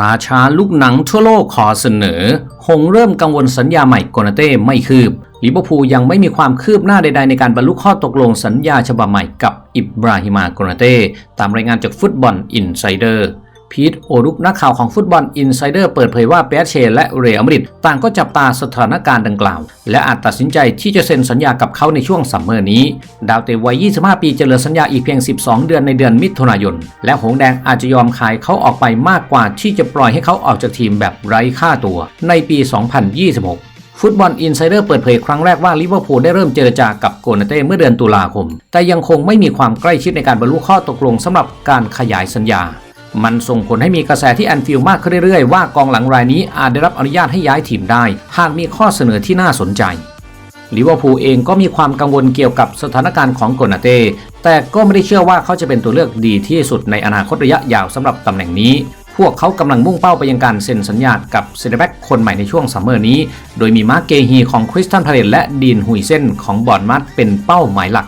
ราชาลูกหนังทั่วโลกขอเสนอ หงเริ่มกังวลสัญญาใหม่กนาเต้ไม่คืบลิเวอร์พูลยังไม่มีความคืบหน้าใดๆในการบรรลุข้อตกลงสัญญาฉบับใหม่กับอิบราฮิมากนาเต้ตามรายงานจากฟุตบอลอินไซเดอร์ พีทโอรุกนักข่าวของฟุตบอลอินไซเดอร์เปิดเผยว่าเปียเชและเรอัลมาดริดต่างก็จับตาสถานการณ์ดังกล่าว และอาจตัดสินใจที่จะเซ็นสัญญากับเขาในช่วงซัมเมอร์นี้ ดาวเตะวัย 25 ปีจะเหลือสัญญาอีกเพียง 12 เดือนในเดือนมิถุนายน และหงแดงอาจจะยอมขายเขาออกไปมากกว่าที่จะปล่อยให้เขาออกจากทีมแบบไร้ค่าตัวในปี 2026ฟุตบอลอินไซเดอร์เปิดเผยครั้งแรกว่าลิเวอร์พูลได้เริ่มเจรจากับโกนาเต้เมื่อเดือนตุลาคม แต่ยังคงไม่มีความใกล้ชิดในการบรรลุข้อตกลงสำหรับการขยายสัญญา มันส่งผลให้มีกระแสที่แอนฟิลมากขึ้นเรื่อยๆ ว่ากองหลังรายนี้อาจได้รับอนุญาตให้ย้ายทีมได้ หากมีข้อเสนอที่น่าสนใจลิเวอร์พูลเองก็มีความกังวลเกี่ยวกับสถานการณ์ของโกนาเต้แต่ก็ไม่ได้เชื่อว่าเขาจะเป็นตัวเลือกดีที่สุดในอนาคตระยะยาวสำหรับตำแหน่งนี้ พวกเขากำลังมุ่งเป้าไปยังการเซ็นสัญญากับเซนเตอร์แบ็กคนใหม่ในช่วงซัมเมอร์นี้ โดยมีมาร์เกฮีของคริสตันพาเลตและดีนฮุยเซนของบอร์นมัดเป็นเป้าหมายหลัก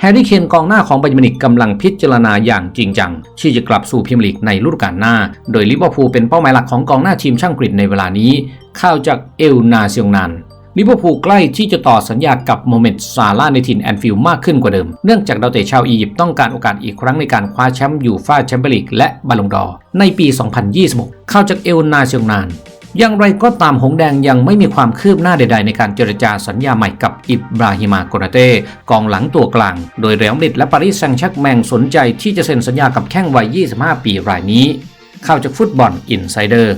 แฮร์รี่เคนกองหน้าของบาเมินิกกำลังพิจารณาอย่างจริงจัง ที่จะกลับสู่พรีเมียร์ลีกในฤดูกาลหน้า โดยลิเวอร์พูลเป็นเป้าหมายหลักของกองหน้าทีมช่างกรีฑในเวลานี้ข่าวจากเอลนาเซียงนันลิเวอร์พูลใกล้ที่จะต่อสัญญากับโมเมนต์ซาร่าในถิ่นแอนฟิลด์มากขึ้นกว่าเดิม เนื่องจากดาวเตะชาวอียิปต์ต้องการโอกาสอีกครั้งในการคว้าแชมป์ยูฟ่าแชมเปี้ยนลีกและบอลลงดอร์ในปี 2026ข่าวจากเอลนาเซียงนัน อย่างไรก็ตามหงแดงยังไม่มีความคืบหน้าใด ๆ ในการเจรจาสัญญาใหม่กับอิบราฮิมาโกนาเต้กองหลังตัวกลาง โดยเรอัลมาดริดและปารีสแซงต์แชร์กแมงสนใจที่จะเซ็นสัญญากับแข้งวัย 25 ปีรายนี้ข่าวจากฟุตบอลอินไซเดอร์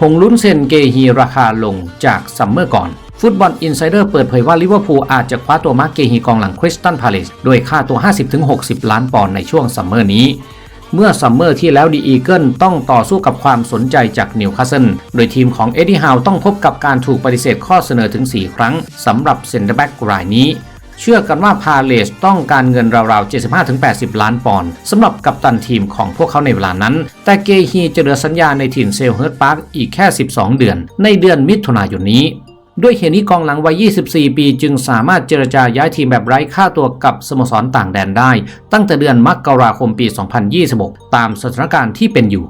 หงลุ้นเซนเกฮีราคาลงจากซัมเมอร์ก่อนฟุตบอลอินไซเดอร์เปิดเผยว่าลิเวอร์พูลอาจจะคว้าตัวมาร์กเกฮีกองหลังคริสตันพาเลสด้วยค่าตัว 50-60 ล้านปอนด์ในช่วงซัมเมอร์นี้ เมื่อซัมเมอร์ที่แล้วดีอีเกิลต้องต่อสู้กับความสนใจจากนิวคาสเซิลโดยทีมของเอ็ดดี้ฮาวต้องพบกับการถูกปฏิเสธข้อเสนอถึง 4 ครั้งสำหรับเซนเตอร์แบ็กรายนี้เชื่อกันว่าพาเลสต้องการเงินราวๆ 75-80 ล้านปอนด์สำหรับกัปตันทีมของพวกเขาในเวลานั้น แต่เกฮีจะเหลือสัญญาในถิ่นเซลเฮิร์ตพาร์คอีกแค่ 12 เดือน ในเดือนมิถุนายนนี้ ด้วยเหตุนี้กองหลังวัย 24 ปีจึงสามารถเจรจาย้ายทีมแบบไร้ค่าตัวกับสโมสรต่างแดนได้ ตั้งแต่เดือนมกราคมปี 2026 ตามสถานการณ์ที่เป็นอยู่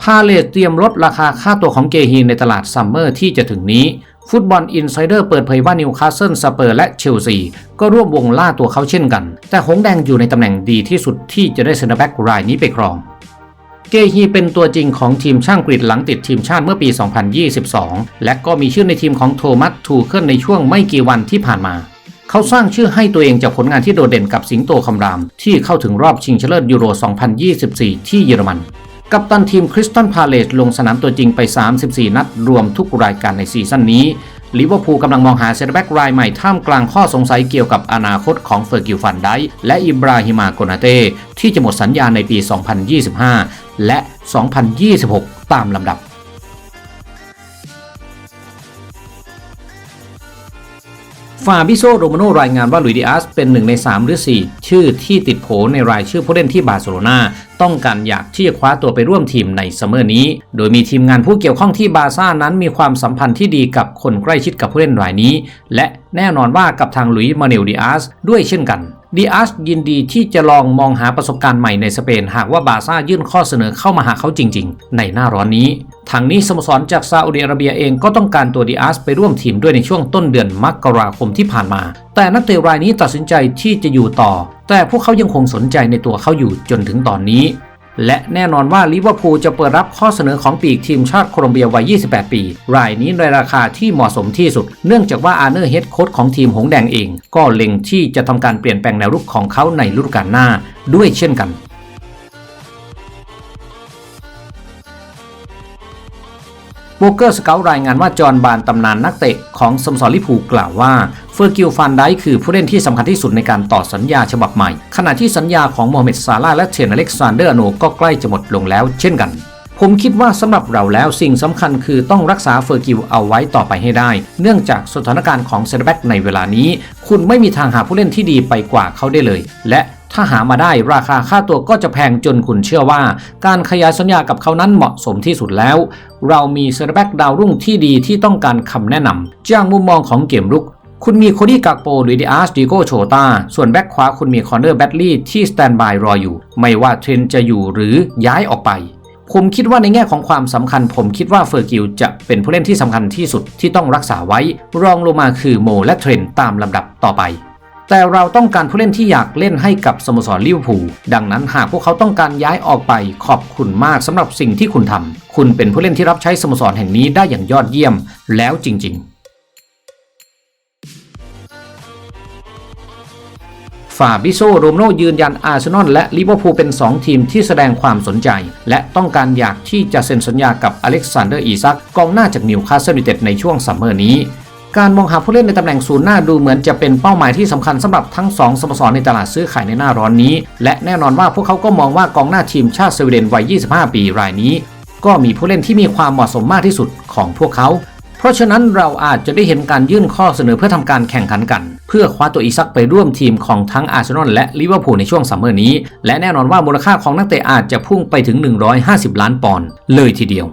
พาเลตเตรียมลดราคาค่าตัวของเกฮีในตลาดซัมเมอร์ที่จะถึงนี้ ฟุตบอลอินไซเดอร์เปิดเผยว่านิวคาสเซิลสเปอร์และเชลซีก็ร่วมวงล่าตัวเขาเช่นกัน แต่หงแดงอยู่ในตำแหน่งดีที่สุดที่จะได้เซนเตอร์แบ็กรายนี้ไปครอง เกฮีเป็นตัวจริงของทีมช่างกรีฑหลังติดทีมชาติเมื่อปี 2022 และก็มีชื่อในทีมของโทมัสทูเคิลในช่วงไม่กี่วันที่ผ่านมาเขาสร้างชื่อให้ตัวเองจากผลงานที่โดดเด่นกับสิงโตคำราม ที่เข้าถึงรอบชิงชนะเลิศยูโร 2024 ที่เยอรมัน กัปตันทีมคริสตันพาเลตลงสนามตัวจริงไป 34 นัดรวมทุกรายการในซีซั่นนี้ ลิเวอร์พูลกำลังมองหาเซนเตอร์แบ็กรายใหม่ท่ามกลางข้อสงสัยเกี่ยวกับอนาคตของเฟอร์กิลฟันไดและอิบราฮิมาโกนาเต้ที่จะหมดสัญญาในปี 2025 และ 2026 ตามลำดับฟาบิโซโรมาโนรายงานว่าลุยดิอาสเป็นหนึ่งใน 3 หรือ 4 ชื่อที่ติดโผในรายชื่อผู้เล่นที่บาร์เซโลนา ต้องการอยากที่จะคว้าตัวไปร่วมทีมในซัมเมอร์นี้ โดยมีทีมงานผู้เกี่ยวข้องที่บาร์ซ่านั้นมีความสัมพันธ์ที่ดีกับคนใกล้ชิดกับผู้เล่นรายนี้ และแน่นอนว่ากับทางลุยมาเนลดิอาสด้วยเช่นกัน ดิอาสยินดีที่จะลองมองหาประสบการณ์ใหม่ในสเปน หากว่าบาซ่ายื่นข้อเสนอเข้ามาหาเขาจริง ๆ ในหน้าร้อนนี้ทางนี้สโมสรจากซาอุดิอาระเบียเองก็ต้องการตัวดิอาสไปร่วมทีมด้วยในช่วงต้นเดือนมกราคมที่ผ่านมา แต่นักเตะรายนี้ตัดสินใจที่จะอยู่ต่อ แต่พวกเขายังคงสนใจในตัวเขาอยู่จนถึงตอนนี้ และแน่นอนว่าลิเวอร์พูลจะเปิดรับข้อเสนอของปีกทีมชาติโคลอมเบียวัย 28 ปี รายนี้ในราคาที่เหมาะสมที่สุด เนื่องจากว่าอาร์เนอร์เฮดโค้ชของทีมหงแดงเอง ก็เล็งที่จะทำการเปลี่ยนแปลงแนวรุกของเขาในฤดูกาลหน้าด้วยเช่นกัน โบเกอร์สเกลรายงานว่าจอห์นบานตำนานนักเตะของสโมสรลิพูกล่าวว่าเฟอร์กิลฟันไดคือผู้เล่นที่สำคัญที่สุดในการต่อสัญญาฉบับใหม่ ขณะที่สัญญาของโมฮัมเหม็ดซาลาห์และเทรนอเล็กซานเดอร์โนก็ใกล้จะหมดลงแล้วเช่นกันผมคิดว่าสำหรับเราแล้วสิ่งสำคัญคือต้องรักษาเฟอร์กิลเอาไว้ต่อไปให้ได้ เนื่องจากสถานการณ์ของเซนเตอร์แบ็กในเวลานี้ คุณไม่มีทางหาผู้เล่นที่ดีไปกว่าเขาได้เลย และ ถ้าหามาได้ราคาค่าตัวก็จะแพงจนคุณเชื่อว่า การขยายสัญญากับเขานั้นเหมาะสมที่สุดแล้ว เรามีเซอร์แบ็กดาวรุ่งที่ดีที่ต้องการคำแนะนำจากมุมมองของเกมรุกคุณมีโคดี้กากโปหรือดิอาร์สดิโกโชตาส่วนแบ็กขวาคุณมีคอนเนอร์แบตลี่ที่สแตนบายรออยู่ ไม่ว่าเทรนจะอยู่หรือย้ายออกไป ผมคิดว่าในแง่ของความสำคัญ ผมคิดว่าเฟอร์กิลจะเป็นผู้เล่นที่สำคัญที่สุดที่ต้องรักษาไว้ รองลงมาคือโมและเทรนตามลำดับต่อไป แต่เราต้องการผู้เล่นที่อยากเล่นให้กับสโมสรลิเวอร์พูลดังนั้นหากพวกเขาต้องการย้ายออกไปขอบคุณมากสำหรับสิ่งที่คุณทำคุณเป็นผู้เล่นที่รับใช้สโมสรแห่งนี้ได้อย่างยอดเยี่ยมแล้วจริง ๆฟาบิโซโรมโนยืนยันอาร์เซนอลและลิเวอร์พูลเป็น 2 ทีมที่แสดงความสนใจ และต้องการอยากที่จะเซ็นสัญญากับอเล็กซานเดอร์อีซักกองหน้าจากนิวคาสเซิลยูไนเต็ดในช่วงซัมเมอร์นี้ การมองหาผู้เล่นในตำแหน่งศูนย์หน้าดูเหมือนจะเป็นเป้าหมายที่สำคัญสำหรับทั้ง2สโมสรในตลาดซื้อขายในหน้าร้อนนี้ และแน่นอนว่าพวกเขาก็มองว่ากองหน้าทีมชาติสวีเดนวัย 25 ปีรายนี้ ก็มีผู้เล่นที่มีความเหมาะสมมากที่สุดของพวกเขา เพราะฉะนั้นเราอาจจะได้เห็นการยื่นข้อเสนอเพื่อทำการแข่งขันกัน เพื่อคว้าตัวอีซักไปร่วมทีมของทั้งอาร์เซนอลและลิเวอร์พูลในช่วงซัมเมอร์นี้ และแน่นอนว่ามูลค่าของนักเตะอาจจะพุ่งไปถึง 150 ล้านปอนด์เลยทีเดียว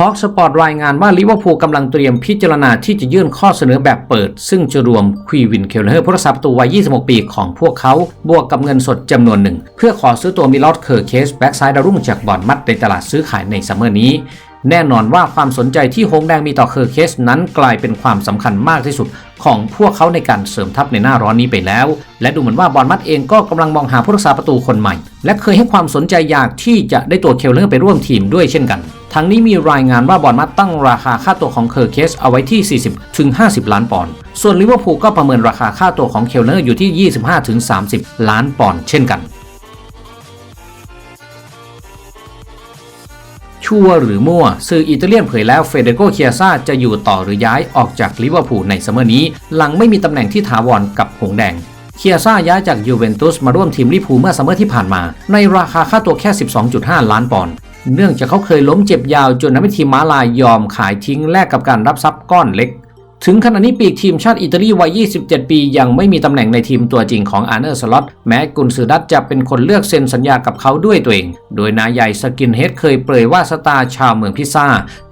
ทอ l กสปอร์ตรายงานว่าลิเวอร์พูลกำลังเตรียมพิจารณาที่จะยื่นข้อเสนอแบบเปิด ซึ่งจะรวมควีวินเคลเลอร์ผู้รักษาประตูวัย 26 ปีของพวกเขา บวกกับเงินสดจำนวนหนึ่ง เพื่อขอซื้อตัวมิลอดเคอร์เคส แบ็กซ้ายดารุ่งจากบอร์ดมัดในตลาดซื้อขายในซัมเมอร์นี้ แน่นอนว่าความสนใจที่โฮงแดงมีต่อเคอร์เคสนั้นกลายเป็นความสำคัญมากที่สุดของพวกเขาในการเสริมทัพในหน้าร้อนนี้ไปแล้ว และดูเหมือนว่าบอลมัดเองก็กำลังมองหาผู้รักษาประตูคนใหม่ และเคยให้ความสนใจอยากที่จะได้ตัวเคลเลอร์ไปร่วมทีมด้วยเช่นกัน ทั้งนี้มีรายงานว่าบอลมัดตั้งราคาค่าตัวของเคอร์เคสเอาไว้ที่ 40 ถึง 50 ล้านปอนด์ ส่วนลิเวอร์พูลก็ประเมินราคาค่าตัวของเคลเลอร์อยู่ที่ 25 ถึง 30 ล้านปอนด์เช่นกัน ชั่วหรือมั่ว สื่ออิตาเลียนเผยแล้วเฟเดโกเคียซาจะอยู่ต่อหรือย้ายออกจากลิเวอร์พูลในซัมเมอร์นี้ หลังไม่มีตำแหน่งที่ถาวรกับหงแดงเคียซ่าย้ายจากยูเวนตุสมาร่วมทีมลิเวอร์พูลเมื่อซัมเมอร์ที่ผ่านมา ในราคาค่าตัวแค่ 12.5 ล้านปอนด์ เนื่องจากเขาเคยล้มเจ็บยาวจนทำให้ทีมม้าลายยอมขายทิ้งแลกกับการรับทรัพย์ก้อนเล็ก ถึงขณะนี้ปีกทีมชาติอิตาลีวัย 27 ปี ยังไม่มีตำแหน่งในทีมตัวจริงของอาร์เนอร์สล็อตแม้กุนซือดัตจะเป็นคนเลือกเซ็นสัญญากับเขาด้วยตัวเอง โดยนายใหญ่สกินเฮดเคยเปรยว่าสตาร์ชาวเมืองพิซซ่า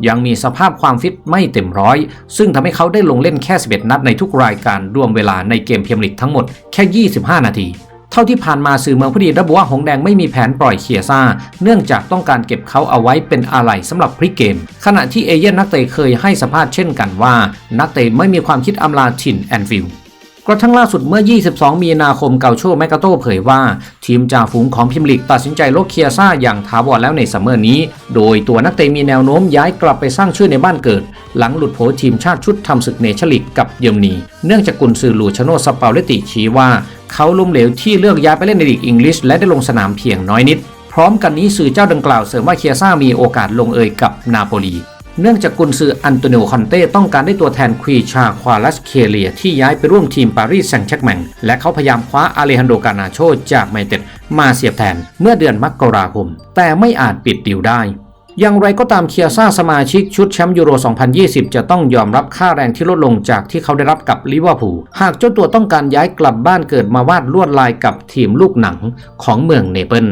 ยังมีสภาพความฟิตไม่เต็มร้อย ซึ่งทำให้เขาได้ลงเล่นแค่ 11 นัดในทุกรายการรวมเวลาในเกมเมียร์ลีกทั้งหมดแค่ 25 นาที ท่าที่ผ่านมาสื่อเมืองพอดีระบุว่าหงแดงไม่มีแผนปล่อยเคียซ่า เนื่องจากต้องการเก็บเขาเอาไว้เป็นอะไรสำหรับพริกเกม ขณะที่เอเย่นนักเตะเคยให้สัมภาษณ์เช่นกันว่า นักเตะไม่มีความคิดอำลาถิ่นแอนฟิลด์ กระทั่งล่าสุดเมื่อ 22 มีนาคมเกาโชแมกาโตเผยว่า ทีมจ่าฝูงของพิมลิกตัดสินใจลดเคียซ่าอย่างถาวรแล้วในซัมเมอร์นี้ โดยตัวนักเตะมีแนวโน้มย้ายกลับไปสร้างชื่อในบ้านเกิด หลังหลุดโผทีมชาติชุดทำศึกเนชั่นลีกกับเยอรมนี เนื่องจากกุนซือลูชโนสปาเลติชี้ว่า เขาล้มเหลวที่เลือกย้ายไปเล่นในลีกอังกฤษและได้ลงสนามเพียงน้อยนิด พร้อมกันนี้สื่อเจ้าดังกล่าวเสริมว่าเคียซ่ามีโอกาสลงเอยกับนาโปลี เนื่องจากกุนซืออันโตนิโอคอนเต้ต้องการได้ตัวแทนควีชาควาลัสเคเลีย ที่ย้ายไปร่วมทีมปารีสแซงต์แชร์กแมงและเขาพยายามคว้าอาเลฮันโดกานาโชจากไมเต็ดมาเสียบแทนเมื่อเดือนมกราคม แต่ไม่อาจปิดดีลได้อย่างไรก็ตามเคียซ่าสมาชิกชุดแชมป์ยูโร 2020 จะต้องยอมรับค่าแรงที่ลดลงจากที่เขาได้รับกับลิเวอร์พูล หากเจ้าตัวต้องการย้ายกลับบ้านเกิดมาวาดลวดลายกับทีมลูกหนังของเมืองเนเปิล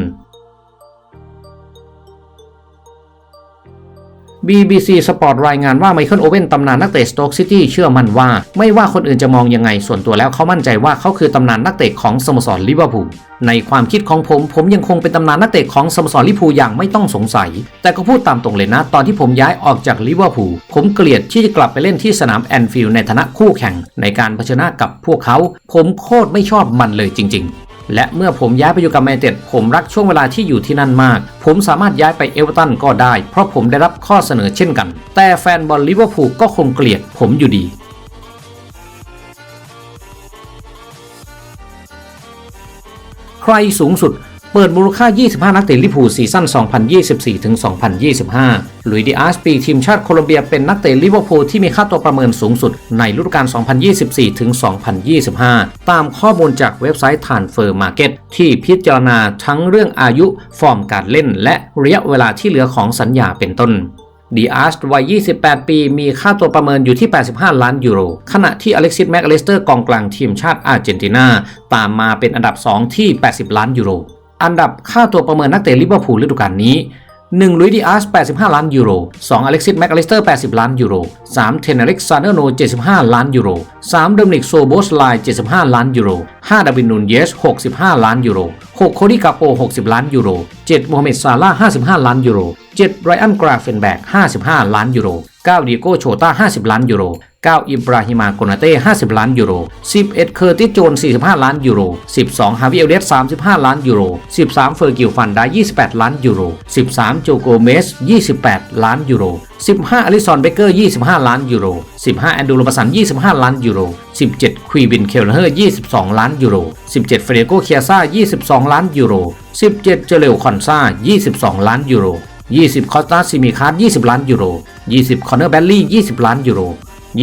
BBC สปอร์ตรายงานว่าไมเคิลโอเว่นตำนานนักเตะสโต๊กซิตี้เชื่อมั่นว่า ไม่ว่าคนอื่นจะมองยังไงส่วนตัวแล้วเขามั่นใจว่าเขาคือตำนานนักเตะของสโมสรลิเวอร์พูลในความคิดของผม ผมยังคงเป็นตำนานนักเตะของสโมสรลิเวอร์พูลอย่างไม่ต้องสงสัย แต่ก็พูดตามตรงเลยนะ ตอนที่ผมย้ายออกจากลิเวอร์พูลผมเกลียดที่จะกลับไปเล่นที่สนามแอนฟิลด์ในฐานะคู่แข่งในการเผชิญหน้ากับพวกเขา ผมโคตรไม่ชอบมันเลยจริง ๆ และเมื่อผมย้ายไปอยู่กับแมนเต็ดผมรักช่วงเวลาที่อยู่ที่นั่นมาก ผมสามารถย้ายไปเอเวอร์ตันก็ได้ เพราะผมได้รับข้อเสนอเช่นกัน แต่แฟนบอลลิเวอร์พูลก็คงเกลียดผมอยู่ดีใครสูงสุด เปิดมูลค่า 25 นักเตะลิพูซีซั่น 2024-2025 ลุยดิอาสปีทีมชาติโคลอมเบียเป็นนักเตะลิเวอร์พูลที่มีค่าตัวประเมินสูงสุดในฤดูกาล 2024-2025 ตามข้อมูลจากเว็บไซต์ Transfer Market ที่พิจารณาทั้งเรื่องอายุฟอร์มการเล่น และระยะเวลาที่เหลือของสัญญาเป็นต้นดีอาร์สวัย 28 ปี มีค่าตัวประเมินอยู่ที่ 85 ล้านยูโร ขณะที่อเล็กซิส แม็กอลิสเตอร์ กองกลางทีมชาติอาร์เจนตินา ตามมาเป็นอันดับ 2 ที่ 80 ล้านยูโร อันดับค่าตัวประเมินนักเตะลิเวอร์พูลฤดูกาลนี้ 1ลุยดิอาส 85 ล้านยูโร 2อเล็กซิสแม็กอลิสเตอร์ 80 ล้านยูโร 3 เทนเร็กซานเดอร์โน 75 ล้านยูโร4โดมินิกโซโบสไล75 ล้านยูโร 5ดาวินนูนเยส 65 ล้านยูโร 6 โคดี้กาโป 60 ล้านยูโร 7โมฮัมเหม็ดซาลาห์55 ล้านยูโร 7ไรอันกราเฟนแบก 55 ล้านยูโร9ดิโก้โชต้า 50 ล้านยูโร 9 อิบราฮิมากนาเต้ 50 ล้านยูโร 11 เคอร์ติสโจน 45 ล้านยูโร 12 ฮาวิเอลเดส35 ล้านยูโร 13 เฟอร์กิลฟันได้ 28 ล้านยูโร 13 โจโกเมส 28 ล้านยูโร 15อลิซอนเบเกอร์ 25 ล้านยูโร 15 แอนดูโรบัสัน 25 ล้านยูโร 17 ควีบินเคลเฮอร์ 22 ล้านยูโร 17 เฟเดโกเคียซ่า 22 ล้านยูโร 17 เจเลวคอนซา22 ล้านยูโร 20 คอสตาซิมิคาร์20 ล้านยูโร 20 คอนเนอร์แบลลี่ 20 ล้านยูโร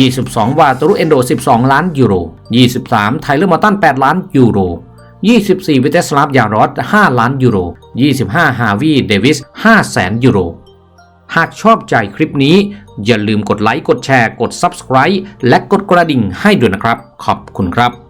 22 วาตรุเอนโด 12 ล้านยูโร 23 ไทเลอร์มอตัน 8 ล้านยูโร 24 วิเตสลาฟยารอด5ล้านยูโร 25 ฮาวีเดวิส 5 แสนยูโร หากชอบใจคลิปนี้ อย่าลืมกดไลค์ กดแชร์ กด Subscribe และกดกระดิ่งให้ด้วยนะครับ ขอบคุณครับ